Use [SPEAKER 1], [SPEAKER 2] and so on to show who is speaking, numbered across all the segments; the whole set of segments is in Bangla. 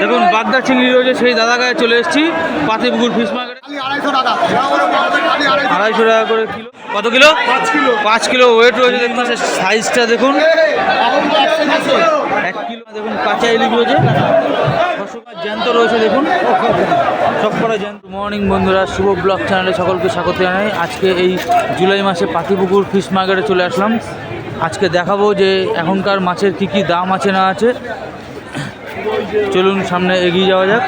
[SPEAKER 1] দেখুন বাগদা চিংড়ি রয়েছে সেই দাদা গায়ে চলে এসেছি পাতিপুকুর ফিশ মার্কেটে
[SPEAKER 2] আড়াইশো টাকা
[SPEAKER 1] করে কিলো। কত কিলো?
[SPEAKER 2] পাঁচ কিলো।
[SPEAKER 1] পাঁচ কিলো ওয়েট রয়েছে দেখুন সাইজটা দেখুন। এক কিলো দেখুন কাঁচা ইলিশ রয়েছে জ্যান্ত রয়েছে দেখুন। সব করা জ্যান্ত। মর্নিং বন্ধুরা। শুভ ব্লগ চ্যানেলে সকলকে স্বাগত জানাই। আজকে এই জুলাই মাসে পাতিপুকুর ফিশ মার্কেটে চলে আসলাম। আজকে দেখাবো যে এখনকার মাছের কি কি দাম আছে না আছে। চলুন সামনে এগিয়ে যাওয়া যাক।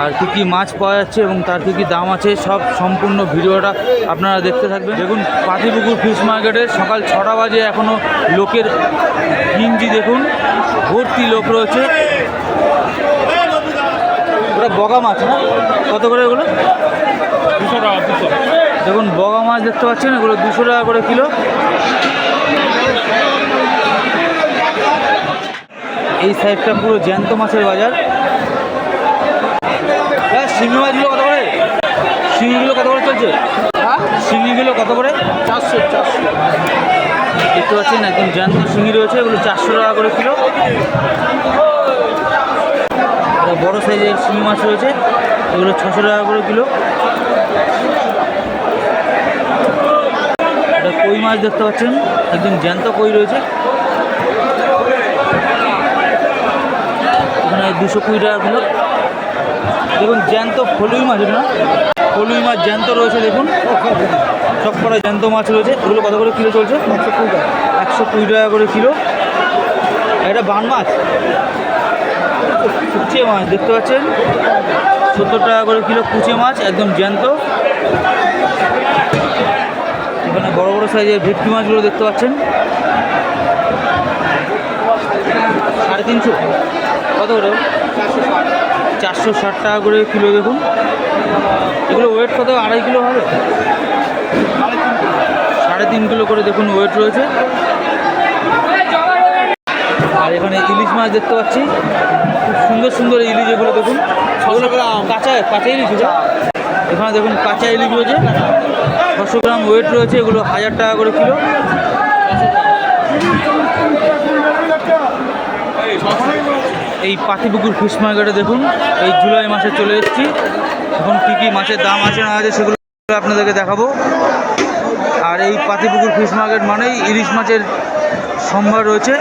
[SPEAKER 1] আর কী কী মাছ পাওয়া যাচ্ছে এবং তার কী কী দাম আছে সব সম্পূর্ণ ভিডিওটা আপনারা দেখতে থাকবেন। দেখুন পাতিপুকুর ফিশ মার্কেটে সকাল ছটা বাজে এখনও লোকের গিঞ্জি দেখুন ভর্তি লোক রয়েছে। ওটা বগা মাছ না? কত করে এগুলো? দুশো টাকা দুশো। দেখুন বগা মাছ দেখতে পাচ্ছেন এগুলো দুশো টাকা করে কিলো। এই সাইডটা পুরো জ্যান্ত মাছের বাজার। হ্যাঁ শিঙি মাছগুলো কত করে? শিঙিগুলো কত করে চলছে? শিঙিগুলো কত করে?
[SPEAKER 2] চারশো চারশো।
[SPEAKER 1] দেখতে পাচ্ছেন একদম জ্যান্ত শিঙি রয়েছে এগুলো চারশো টাকা করে কিলো। বড় সাইজের শিঙি মাছ রয়েছে এগুলো ছশো টাকা করে কিলো। কই মাছ দেখতে পাচ্ছেন? একদম জ্যান্ত কই রয়েছে। এখানে দুশো কুড়ি টাকা কিলো দেখুন জ্যান্ত ফলুই মাছ না ফলুই মাছ জ্যান্ত রয়েছে দেখুন। সব কটা জ্যান্ত মাছ রয়েছে। এগুলো কত করে কিলো চলছে?
[SPEAKER 2] একশো কুড়ি টাকা।
[SPEAKER 1] একশো কুড়ি টাকা করে কিলো। এটা বান মাছ? কুচে মাছ দেখতে পাচ্ছেন? সত্তর টাকা করে কিলো কুচে মাছ একদম জ্যান্ত। এখানে বড় বড় সাইজের ভেটকি মাছগুলো দেখতে পাচ্ছেন। সাড়ে তিনশো। কত করে? চারশো ষাট টাকা করে কিলো দেখুন। এগুলো ওয়েট কত? আড়াই কিলো হবে? সাড়ে তিন কিলো করে দেখুন ওয়েট রয়েছে। আর এখানে ইলিশ মাছ দেখতে পাচ্ছি। খুব সুন্দর সুন্দর ইলিশ এগুলো দেখুন। কাঁচা কাঁচা ইলিশ? এখানে দেখুন কাঁচা ইলিশ রয়েছে। ছশো গ্রাম ওয়েট রয়েছে। এগুলো হাজার টাকা করে কিলো। এই পাতিপুকুর ফিশ মার্কেটে দেখুন, এই জুলাই মাসে চলে এসেছি। এখন কী কী মাছের দাম আছে না আছে সেগুলো আপনাদেরকে দেখাবো। আর এই পাতিপুকুর ফিশ মার্কেট মানেই ইলিশ মাছের সম্ভার রয়েছে।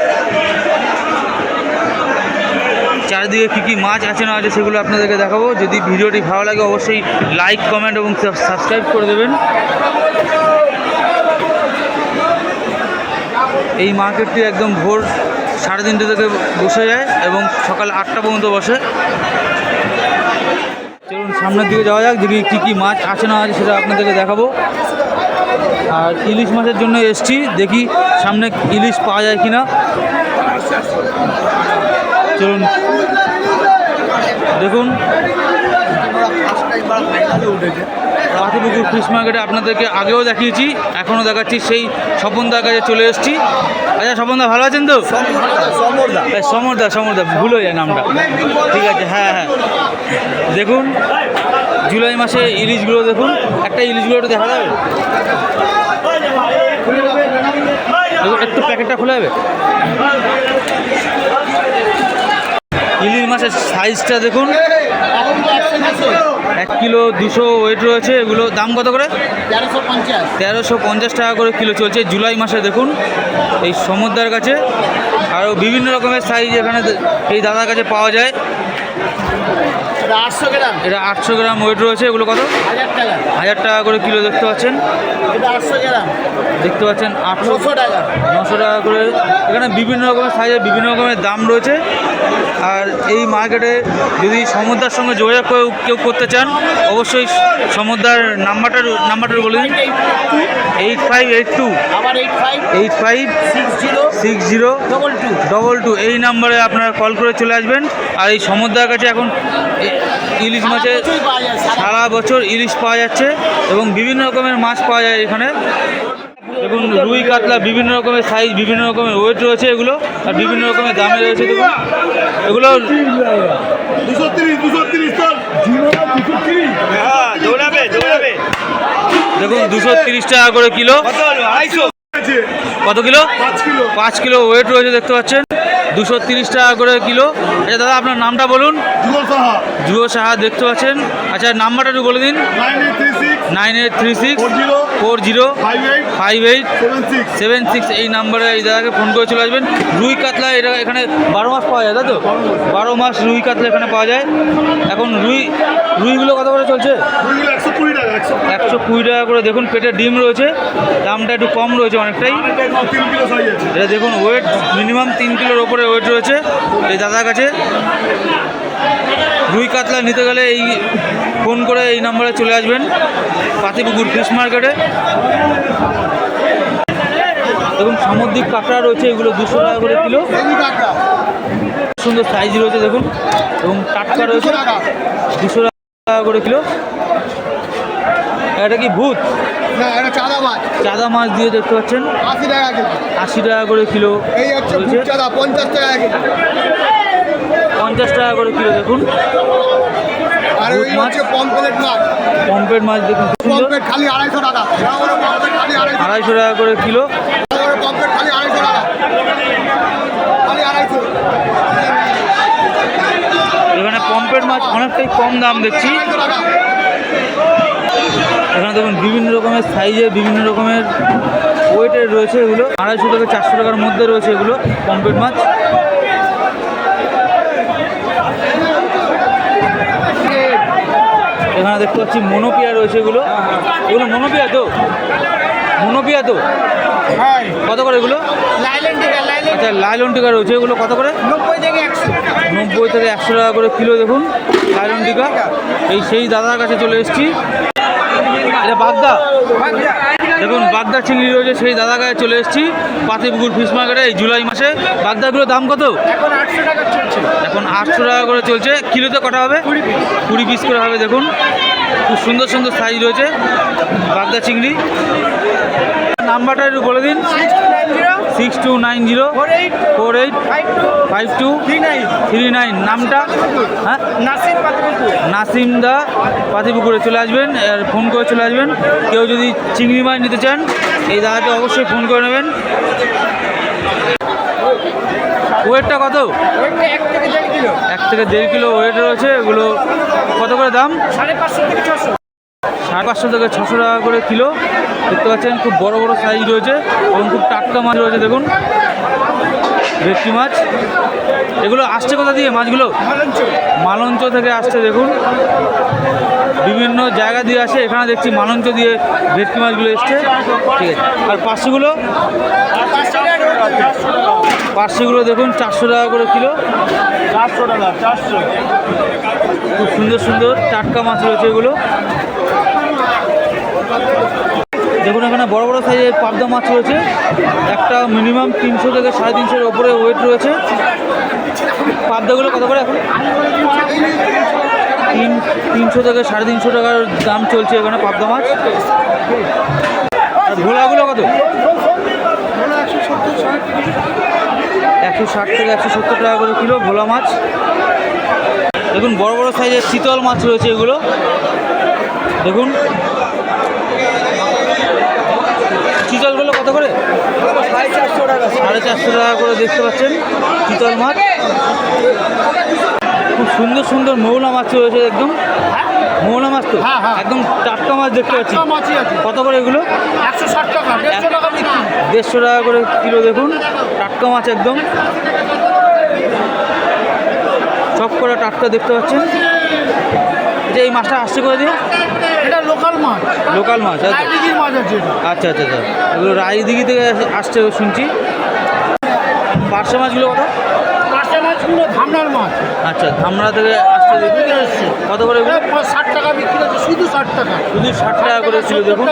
[SPEAKER 1] চারিদিকে কী কী মাছ আছে না আছে সেগুলো আপনাদেরকে দেখাবো। যদি ভিডিওটি ভালো লাগে অবশ্যই লাইক, কমেন্ট এবং সাবস্ক্রাইব করে দেবেন। এই মার্কেটটি একদম ভোর সাড়ে তিনটে থেকে বসে যায় এবং সকাল আটটা পর্যন্ত বসে। চলুন সামনের দিকে যাওয়া যাক, দেখি কী কী মাছ আছে না আছে সেটা আপনাদেরকে দেখাবো। আর ইলিশ মাছের জন্য এসছি, দেখি সামনে ইলিশ পাওয়া যায় কিনা। চলুন। দেখুন। পাতিপুকুর ফিশ মার্কেটে আপনাদেরকে আগেও দেখিয়েছি এখনও দেখাচ্ছি সেই স্বপনদার কাছে চলে এসেছি। আচ্ছা স্বপনদা ভালো আছেন তো?
[SPEAKER 2] সমরদা।
[SPEAKER 1] সমরদা ভুল হয়ে যায় নামটা। ঠিক আছে হ্যাঁ হ্যাঁ। দেখুন জুলাই মাসে ইলিশগুলো দেখুন একটা ইলিশগুলো একটু দেখা যাবে? একটু প্যাকেটটা খুলে যাবে? ইলিশ মাছের সাইজটা দেখুন। এক কিলো দুশো ওয়েট রয়েছে, এগুলো দাম কত করে?
[SPEAKER 2] তেরোশো পঞ্চাশ
[SPEAKER 1] টাকা করে কিলো চলছে, জুলাই মাসে দেখুন, এই সমুদ্রের কাছে। আরও বিভিন্ন রকমের সাইজ এখানে এই দাদার কাছে পাওয়া যায়।
[SPEAKER 2] আটশো গ্রাম।
[SPEAKER 1] এটা আটশো গ্রাম ওয়েট রয়েছে এগুলো কত?
[SPEAKER 2] হাজার টাকা।
[SPEAKER 1] হাজার টাকা করে কিলো দেখতে পাচ্ছেন।
[SPEAKER 2] এটা আটশো গ্রাম।
[SPEAKER 1] দেখতে পাচ্ছেন আটশো
[SPEAKER 2] টাকা।
[SPEAKER 1] নশো টাকা করে। এখানে বিভিন্ন রকমের সাইজের বিভিন্ন রকমের দাম রয়েছে। আর এই মার্কেটে যদি সমুদ্রার সঙ্গে যোগাযোগ কেউ কেউ করতে চান অবশ্যই সমুদ্রার নাম্বারটা নাম্বারটা বলে দিন। Eight five eight two
[SPEAKER 2] eight five
[SPEAKER 1] eight five
[SPEAKER 2] six zero double two
[SPEAKER 1] double two এই নাম্বারে আপনারা কল করে চলে আসবেন। আর এই সমুদ্রের কাছে এখন ইলিশ মাছে
[SPEAKER 2] সারা
[SPEAKER 1] বছর ইলিশ পাওয়া যাচ্ছে এবং বিভিন্ন রকমের মাছ পাওয়া যায় এখানে। এবং রুই, কাতলা বিভিন্ন রকমের সাইজ বিভিন্ন রকমের ওয়েট রয়েছে এগুলো আর বিভিন্ন রকমের দামে রয়েছে দেখুন এগুলো দেখুন, দুশো তিরিশ টাকা করে কিলো।
[SPEAKER 3] কত
[SPEAKER 1] কিলো?
[SPEAKER 2] পাঁচ কিলো।
[SPEAKER 1] ওয়েট রয়েছে দেখতে পাচ্ছেন। দুশো তিরিশ টাকা করে কিলো। আচ্ছা দাদা আপনার নামটা বলুন।
[SPEAKER 2] যুগল সাহা।
[SPEAKER 1] দেখতে পাচ্ছেন। আচ্ছা নাম্বারটা একটু বলে দিন।
[SPEAKER 2] Nine eight three six.
[SPEAKER 1] Nine eight three six.
[SPEAKER 2] Four zero. Five eight. Seven six.
[SPEAKER 1] এই নাম্বারে এই দাদাকে ফোন করে চলে আসবেন। রুই কাতলা এটা এখানে বারো মাস পাওয়া যায় তাই তো? বারো মাস। রুই কাতলা এখানে পাওয়া যায়। এখন রুই রুইগুলো কত করে চলছে?
[SPEAKER 2] একশো কুড়ি টাকা। একশো
[SPEAKER 1] কুড়ি টাকা করে দেখুন, পেটে ডিম রয়েছে, দামটা একটু কম রয়েছে অনেকটাই। এটা দেখুন ওয়েট মিনিমাম তিন কিলোর ওপরে ওয়েট রয়েছে এই দাদার কাছে। রুই কাতলা নিতে গেলে এই ফোন করে এই নাম্বারে চলে আসবেন, পাতিপুকুর ফিশ মার্কেটে। দেখুন, সামুদ্রিক কাঁকড়া রয়েছে, এগুলো দুশো টাকা করে কিলো। সুন্দর সাইজ রয়েছে, দেখুন। এবং টাটকা রয়েছে, দুশো টাকা করে কিলো। এটা কি ভূত?
[SPEAKER 3] না এটা চাঁদা মাছ।
[SPEAKER 1] চাঁদা মাছ দিয়ে দেখতে পাচ্ছেন।
[SPEAKER 3] আশি টাকা কেজি।
[SPEAKER 1] আশি টাকা করে কিলো।
[SPEAKER 3] এই হচ্ছে
[SPEAKER 1] রয়েছে
[SPEAKER 3] চাঁদা পঞ্চাশ টাকা কেজি।
[SPEAKER 1] পঞ্চাশ টাকা করে কিলো দেখুন।
[SPEAKER 3] আর ওই
[SPEAKER 1] মাছ?
[SPEAKER 3] পম্পলেট মাছ।
[SPEAKER 1] পম্পের মাছ দেখুন।
[SPEAKER 3] পম্পলেট খালি আড়াইশো টাকা। পম্পলেট আড়াইশো
[SPEAKER 1] টাকা করে কিলো।
[SPEAKER 3] পম্পলেট খালি আড়াইশো টাকা। খালি আড়াইশো।
[SPEAKER 1] এখানে পম্পের মাছ অনেকটাই কম দাম দেখছি। এখানে দেখুন বিভিন্ন রকমের সাইজের বিভিন্ন রকমের ওয়েটের রয়েছে এগুলো। আড়াইশো থেকে চারশো টাকার মধ্যে রয়েছে এগুলো পম্পেট মাছ। এখানে দেখতে পাচ্ছি মনোপিয়া রয়েছে এগুলো। এগুলো মনোপিয়া তো? মনোপিয়া তো? কত করে এগুলো?
[SPEAKER 3] লাইলেন টিকা লাইলেন
[SPEAKER 1] আচ্ছা লাইলন টিকা রয়েছে এগুলো কত করে?
[SPEAKER 3] নব্বই থেকে একশো।
[SPEAKER 1] নব্বই থেকে একশো টাকা করে কিলো দেখুন লাইলন টিকা। এই সেই দাদার কাছে চলে এসেছি। এটা বাগদা। দেখুন বাগদা চিংড়ি রয়েছে সেই দাদা গায়ে চলে এসেছি পাতিপুকুর ফিশ মার্কেটে এই জুলাই মাসে। বাগদাগুলোর দাম কত?
[SPEAKER 3] এখন আটশো টাকা চলছে।
[SPEAKER 1] এখন আটশো টাকা করে চলছে। কিলোতে কটা হবে? কুড়ি পিস করে হবে দেখুন। খুব সুন্দর সুন্দর সাইজ রয়েছে বাগদা চিংড়ি। নাম্বারটা একটু বলে দিন। Six two nine zero
[SPEAKER 3] four eight five two three nine
[SPEAKER 1] নামটা? হ্যাঁ? নাসিম দা পাতিপুকুরে চলে আসবেন, আর ফোন করে চলে আসবেন। কেউ যদি চিংড়ি মাছ নিতে চান, এই দাদাকে অবশ্যই ফোন করে নেবেন। ওয়েটটা কত?
[SPEAKER 3] এক থেকে দেড় কিলো।
[SPEAKER 1] ওয়েট রয়েছে, এগুলো কত করে দাম?
[SPEAKER 3] সাড়ে পাঁচশো থেকে ছশো
[SPEAKER 1] সাড়ে পাঁচশো থেকে ছশো টাকা করে কিলো। দেখতে পাচ্ছেন খুব বড় বড় সাইজ রয়েছে এবং খুব টাটকা মাছ রয়েছে দেখুন। ভেটকি মাছ। এগুলো আসছে কোথা দিয়ে মাছগুলো?
[SPEAKER 3] মালঞ্চ
[SPEAKER 1] থেকে আসছে দেখুন। বিভিন্ন জায়গা দিয়ে আসে এখানে দেখছি মালঞ্চ দিয়ে ভেটকি মাছগুলো এসছে। ঠিক আছে। আর পার্সিগুলো
[SPEAKER 3] পাঁচশো
[SPEAKER 1] পার্সিগুলো দেখুন চারশো টাকা করে কিলো।
[SPEAKER 2] চারশো টাকা চারশো।
[SPEAKER 1] খুব সুন্দর সুন্দর টাটকা মাছ রয়েছে এগুলো। দেখুন এখানে বড় বড় সাইজের পাবদা মাছ রয়েছে। একটা মিনিমাম তিনশো থেকে সাড়ে তিনশোর ওপরে ওয়েট রয়েছে। পাবদাগুলো কত করে এখন? তিন, তিনশো থেকে সাড়ে তিনশো টাকার দাম চলছে এখানে পাবদা মাছ। আর ভোলাগুলো কত? একশো ষাট থেকে একশো সত্তর টাকা করে কিলো ভোলা মাছ। দেখুন বড় বড় সাইজের শীতল মাছ রয়েছে এগুলো। দেখুন। কত করে?
[SPEAKER 3] সাড়ে চারশো টাকা
[SPEAKER 1] সাড়ে চারশো টাকা করে দেখতে পাচ্ছেন চিতল মাছ। খুব সুন্দর সুন্দর মৌলা মাছ রয়েছে একদম। মৌলা মাছ তো?
[SPEAKER 3] হ্যাঁ, হ্যাঁ।
[SPEAKER 1] একদম টাটকা মাছ দেখতে পাচ্ছি কত করে এগুলো?
[SPEAKER 3] একশো ষাট টাকা দেড়শো টাকা
[SPEAKER 1] দেড়শো টাকা করে কিলো দেখুন। টাটকা মাছ একদম। সব করে টাটকা দেখতে পাচ্ছেন। যে এই মাছটা আসছে করে দিয়ে?
[SPEAKER 3] লোকাল মাছ।
[SPEAKER 1] লোকাল মাছ তো?
[SPEAKER 3] রায়দিঘির মাছ আছে
[SPEAKER 1] আচ্ছা আচ্ছা আচ্ছা। এগুলো রায়দিঘি থেকে আসছে শুনছি। পার্শে মাছগুলো কত
[SPEAKER 3] পাঁচটা মাছগুলো ধামনার মাছ।
[SPEAKER 1] আচ্ছা ধামরা থেকে আসছে কত করে
[SPEAKER 3] ষাট টাকা বিক্রি হচ্ছে শুধু ষাট টাকা।
[SPEAKER 1] শুধু ষাট টাকা করে ছিল দেখুন।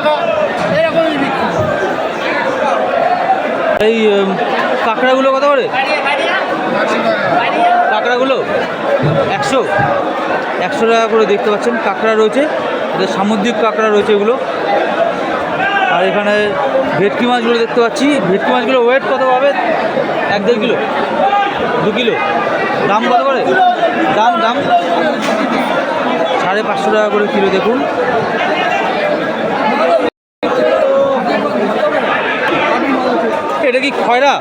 [SPEAKER 3] এরকমই বিক্রি।
[SPEAKER 1] এই কাঁকড়াগুলো কত করে? কাঁকড়াগুলো? একশো? একশো টাকা করে দেখতে পাচ্ছেন কাঁকড়া রয়েছে। এটা সামুদ্রিক কাঁকড়া রয়েছে এগুলো। আর এখানে ভেটকি মাছগুলো দেখতে পাচ্ছি। ভেটকি মাছগুলো ওয়েট কত পাবে? এক দেড় কিলো। দু কিলো। দাম কত করে? দাম দাম? সাড়ে পাঁচশো টাকা করে কিলো, দেখুন। এটা কি খয়রা?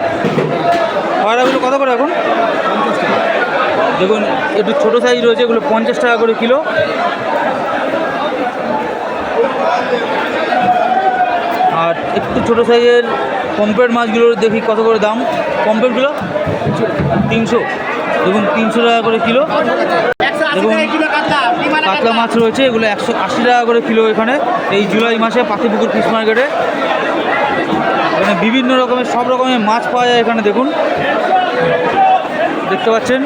[SPEAKER 1] খয়রাগুলো কত করে এখন? দেখুন, একটু ছোটো সাইজ রয়েছে, এগুলো পঞ্চাশ টাকা করে কিলো আর একটু ছোটো সাইজের পম্পেট মাছগুলো দেখি কত করে দাম। পম্পেটগুলো তিনশো দেখুন তিনশো টাকা করে কিলো। দেখুন কাতলা মাছ রয়েছে, এগুলো একশো আশি টাকা করে কিলো এখানে। এই জুলাই মাসে পাখিপুকুর ফিশ মার্কেটে। এখানে বিভিন্ন রকমের, সব রকমের মাছ পাওয়া যায় এখানে, দেখুন। দেখতে পাচ্ছেন?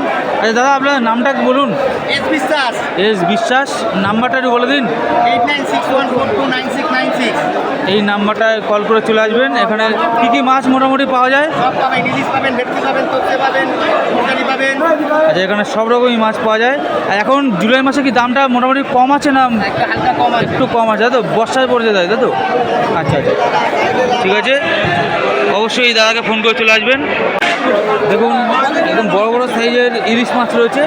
[SPEAKER 1] আচ্ছা দাদা আপনার নামটা বলুন।
[SPEAKER 3] এস বিশ্বাস।
[SPEAKER 1] এস বিশ্বাস নাম্বারটা একটু বলে দিন।
[SPEAKER 3] Eight nine six one four two nine six nine six.
[SPEAKER 1] এই নাম্বারটায় কল করে চলে আসবেন। এখানে কী কী মাছ মোটামুটি পাওয়া যায়?
[SPEAKER 3] সব পাবেন ইলিশ পাবেন ভেটকি পাবেন তোপসে পাবেন মুরগানি পাবেন।
[SPEAKER 1] আচ্ছা এখানে সব রকমই মাছ পাওয়া যায়। আর এখন জুলাই মাসে কি দামটা মোটামুটি কম আছে না
[SPEAKER 3] হালকা কম
[SPEAKER 1] একটু কম আছে? তো? বর্ষায় পড়তে দেয় তাই তো? আচ্ছা আচ্ছা। ঠিক আছে। অবশ্যই দাদাকে ফোন করে চলে আসবেন। দেখুন একদম বড় বড় সাইজের ইলিশ মাছ রয়েছে।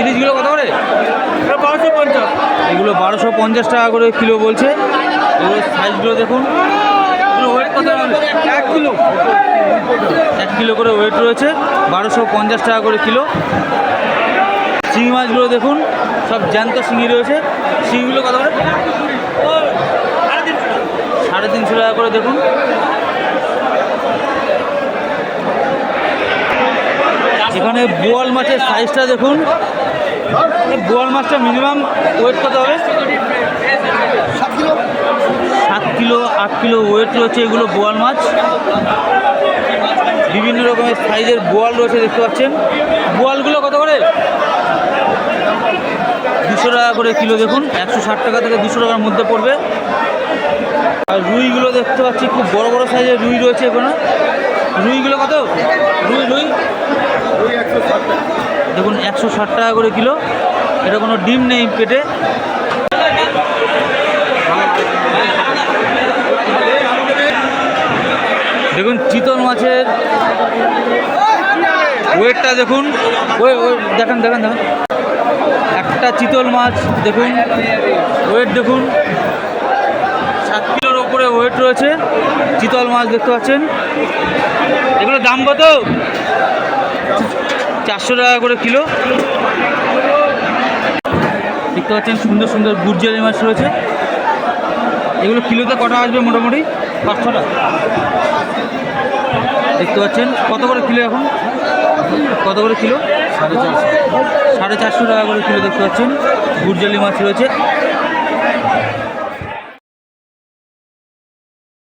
[SPEAKER 1] ইলিশগুলো কত করে? বারোশো পঞ্চাশ এগুলো বারোশো পঞ্চাশ টাকা করে কিলো বলছে। এগুলো সাইজগুলো দেখুন। ওয়েট এক কিলো। এক কিলো করে ওয়েট রয়েছে, বারোশো পঞ্চাশ টাকা করে কিলো। শিঙি মাছগুলো দেখুন, সব জ্যান্ত শিঙি রয়েছে। শিঙিগুলো কত করে? সাড়ে তিনশো টাকা করে দেখুন। এখানে বোয়াল মাছের সাইজটা দেখুন। বোয়াল মাছটা মিনিমাম ওয়েট কত হবে?
[SPEAKER 3] সাত কিলো,
[SPEAKER 1] আট কিলো ওয়েট রয়েছে এগুলো বোয়াল মাছ। বিভিন্ন রকমের সাইজের বোয়াল রয়েছে, দেখতে পাচ্ছেন। বোয়ালগুলো কত করে? দুশো টাকা করে কিলো দেখুন। একশো ষাট টাকা থেকে দুশো টাকার মধ্যে পড়বে। আর রুইগুলো দেখতে পাচ্ছি, খুব বড় বড় সাইজের রুই রয়েছে এখানে। রুইগুলো কত? রুই রুই? দেখুন, একশো ষাট টাকা করে কিলো। এটা কোনো ডিম নেই পেটে। দেখুন, চিতল মাছের ওয়েটটা দেখুন। ওই ওই দেখেন দেখেন দেখেন। একটা চিতল মাছ, দেখুন। ওয়েট দেখুন। ওয়েট রয়েছে। চিতল মাছ দেখতে পাচ্ছেন। এগুলোর দাম কত? চারশো টাকা করে কিলো। দেখতে পাচ্ছেন সুন্দর সুন্দর গুরজালি মাছ রয়েছে। এগুলো কিলোতে কটা আসবে মোটামুটি? পাঁচ ছটা দেখতে পাচ্ছেন, কত করে কিলো এখন? কত করে কিলো? সাড়ে চারশো। সাড়ে চারশো টাকা করে কিলো দেখতে পাচ্ছেন। গুরজালি মাছ রয়েছে।